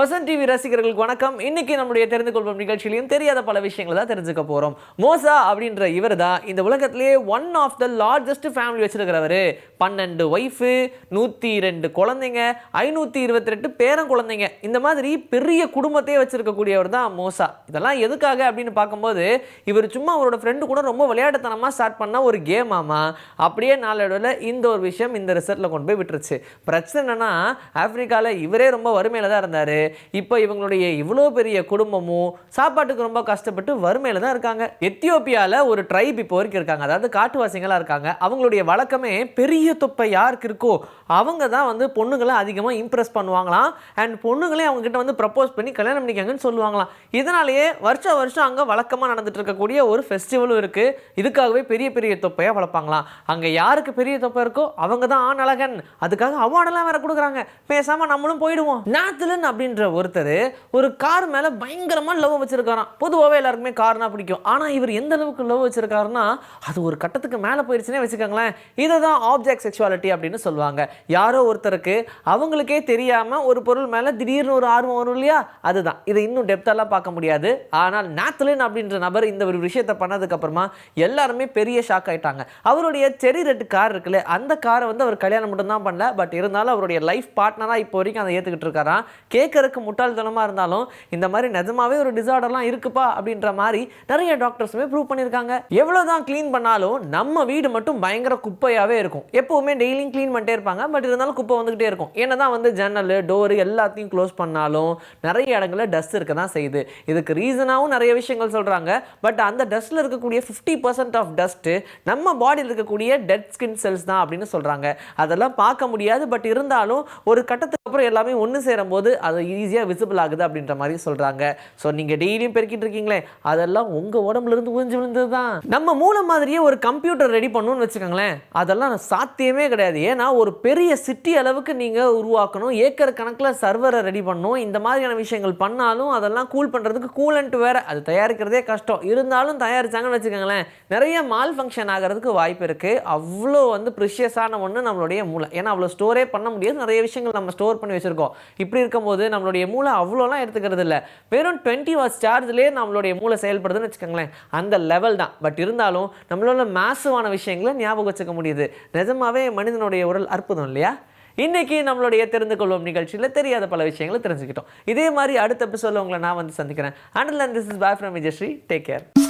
Vasanth TV ரசிகர்களுக்கு வணக்கம். இன்னைக்கு நம்முடைய தெரிந்து கொள்வோம் நிகழ்ச்சியிலையும் தெரியாத பல விஷயங்களை தான் தெரிஞ்சுக்க போகிறோம் மோசா அப்படின்ற இவர் தான் இந்த உலகத்திலேயே one of the largest family வச்சிருக்கிறவர். பன்னெண்டு ஒய்ஃபு நூற்றி ரெண்டு குழந்தைங்க ஐநூற்றி இருபத்தி ரெண்டு பேரன் குழந்தைங்க. இந்த மாதிரி பெரிய குடும்பத்தையே வச்சிருக்கக்கூடியவர் தான் மோசா. இதெல்லாம் எதுக்காக அப்படின்னு பார்க்கும்போது இவர் சும்மா அவரோட ஃப்ரெண்டு கூட ரொம்ப விளையாட்டுத்தனமாக ஸ்டார்ட் பண்ண ஒரு கேம் ஆமா. அப்படியே நாளடைவில் இந்த ஒரு விஷயம் இந்த ரிசல்ட்டில் கொண்டு போய் விட்டுருச்சு. பிரச்சனைனா ஆஃப்ரிக்காவில் இவரே ரொம்ப வறுமையில் தான் இருந்தார். இப்போ இவங்களுடைய இவ்வளோ பெரிய குடும்பமும் சாப்பாட்டுக்கு ரொம்ப கஷ்டப்பட்டு வறுமையில் தான் இருக்காங்க. எத்தியோப்பியாவில் ஒரு ட்ரைப் இப்போ வரைக்கும் இருக்காங்க. அதாவது காட்டுவாசிகளாக இருக்காங்க. அவங்களுடைய வழக்கமே பெரிய தொப்பை யாருக்கு இருக்கோ அவங்க தான் வந்து பொண்ணுங்களை அதிகமாக இம்ப்ரெஸ் பண்ணுவாங்களாம். அண்ட் பொண்ணுங்களே அவங்க கிட்ட வந்து ப்ரப்போஸ் பண்ணி கல்யாணம் பண்ணிக்காங்கன்னு சொல்லுவாங்களாம். இதனாலேயே வருஷம் வருஷம் அங்கே வழக்கமாக நடந்துட்டு இருக்கக்கூடிய ஒரு ஃபெஸ்டிவலும் இருக்குது இதுக்காகவே பெரிய பெரிய தொப்பையாக வளர்ப்பாங்களாம். அங்கே யாருக்கு பெரிய தொப்பை இருக்கோ அவங்க தான் ஆண் அழகன். அதுக்காக அவார்டெல்லாம் வேற கொடுக்குறாங்க. பேசாமல் நம்மளும் போயிடுவோம். நாத்துலன் அப்படின்ற அப்படின்ற ஒருத்தர் ஒரு கார் மேலே பயங்கரமாக லவ் வச்சுருக்காராம். பொதுவாகவே எல்லாருக்குமே கார்னா பிடிக்கும். ஆனால் இவர் எந்த அளவுக்கு லவ் வச்சுருக்காருன்னா அது ஒரு கட்டத்துக்கு மேலே போயிடுச்சுன்னே வச்சுக்கோங்களேன். இதை தான் ஆப்ஜெக்ட் செக்ஷுவாலிட்டி அப்படின்னு சொல்லுவாங்க. யாரோ ஒருத்தருக்கு அவங்களுக்கே தெரியாமல் ஒரு பொருள் மேலே திடீர்னு ஒரு ஆர்வம் வரும் இல்லையா? அதுதான். இதை இன்னும் டெப்த்தெல்லாம் பார்க்க முடியாது. ஆனால் நாத்லின் அப்படின்ற நபர் இந்த ஒரு விஷயத்தை பண்ணதுக்கப்புறமா எல்லாருமே பெரிய ஷாக் ஆகிட்டாங்க அவருடைய செரி ரெட் கார் இருக்குல்ல அந்த காரை வந்து அவர் கல்யாணம் மட்டும்தான் பண்ணல. பட் இருந்தாலும் அவருடைய லைஃப் பார்ட்னராக இப்போ வரைக்கும் அதை ஏற்றுக்கிட்டு இருக்காராம். கேட்குற கேட்கறதுக்கு முட்டாள்தனமாக இருந்தாலும் இந்த மாதிரி நிஜமாவே ஒரு டிசார்டர்லாம் இருக்குப்பா அப்படின்ற மாதிரி நிறைய டாக்டர்ஸுமே ப்ரூவ் பண்ணியிருக்காங்க. எவ்வளோ தான் க்ளீன் பண்ணாலும் நம்ம வீடு மட்டும் பயங்கர குப்பையாகவே இருக்கும். எப்போவுமே டெய்லியும் க்ளீன் பண்ணிட்டே இருப்பாங்க. பட் இருந்தாலும் குப்பை வந்துகிட்டே இருக்கும். என்ன தான் வந்து ஜன்னல் டோரு எல்லாத்தையும் க்ளோஸ் பண்ணாலும் நிறைய இடங்களில் டஸ்ட் இருக்க தான் செய்யுது. இதுக்கு ரீசனாகவும் நிறைய விஷயங்கள் சொல்கிறாங்க பட் அந்த டஸ்ட்டில் இருக்கக்கூடிய ஃபிஃப்டி பர்சன்ட் ஆஃப் டஸ்ட்டு நம்ம பாடியில் இருக்கக்கூடிய டெட் ஸ்கின் செல்ஸ் தான் அப்படின்னு சொல்கிறாங்க அதெல்லாம் பார்க்க முடியாது. பட் இருந்தாலும் ஒரு கட்டத்துக்கு அப்புறம் எல்லாமே ஒன்று சேரும்போது அது ஈஸியாக விசிபிள் ஆகுது அப்படின்ற மாதிரி சொல்கிறாங்க ஸோ நீங்கள் டெய்லியும் பெருக்கிட்டு இருக்கீங்களே அதெல்லாம் உங்கள் உடம்புலேருந்து உறிஞ்சு விழுந்தது தான் நம்ம மூளை மாதிரியே ஒரு கம்ப்யூட்டர் ரெடி பண்ணணும்னு வச்சுக்கோங்களேன் அதெல்லாம் சாத்தியமே கிடையாது. ஏன்னா ஒரு பெரிய சிட்டி அளவுக்கு நீங்கள் உருவாக்கணும். ஏக்கர் கணக்கில் சர்வரை ரெடி பண்ணணும். இந்த மாதிரியான விஷயங்கள் பண்ணாலும் அதெல்லாம் கூல் பண்ணுறதுக்கு கூலண்ட் வேறு. அது தயாரிக்கிறதே கஷ்டம். இருந்தாலும் தயாரிச்சாங்கன்னு வச்சுக்கோங்களேன் நிறைய மால் ஃபங்க்ஷன் ஆகிறதுக்கு வாய்ப்பு இருக்குது அவ்வளோ வந்து ப்ரிஷியஸான ஒன்று நம்மளுடைய மூளை. ஏன்னா அவ்வளோ ஸ்டோரே பண்ண முடியாது. நிறைய விஷயங்கள் நம்ம ஸ்டோர் பண்ணி வச்சுருக்கோம். இப்படி இருக்கும்போது நம்மளுடைய மூளை அவ்வளோலாம் எடுத்துக்கிறது இல்லை. வெறும் டுவெண்ட்டி வாட்ஸ் சார்ஜ்லேயே நம்மளுடைய மூளை செயல்படுதுன்னு வச்சுக்கோங்களேன். அந்த லெவல் தான். பட் இருந்தாலும் நம்மளோட மேசுவான விஷயங்களை ஞாபகம் வச்சுக்க முடியுது. நிஜமாவே மனிதனுடைய உடல் அற்புதம் இல்லையா? இன்னைக்கு நம்மளுடைய தெரிந்து கொள்வோம் நிகழ்ச்சியில் தெரியாத பல விஷயங்களை தெரிஞ்சுக்கிட்டோம். இதே மாதிரி அடுத்த எபிசோடில் உங்களை நான் வந்து சந்திக்கிறேன். And this is Bhai from Vijayashree take care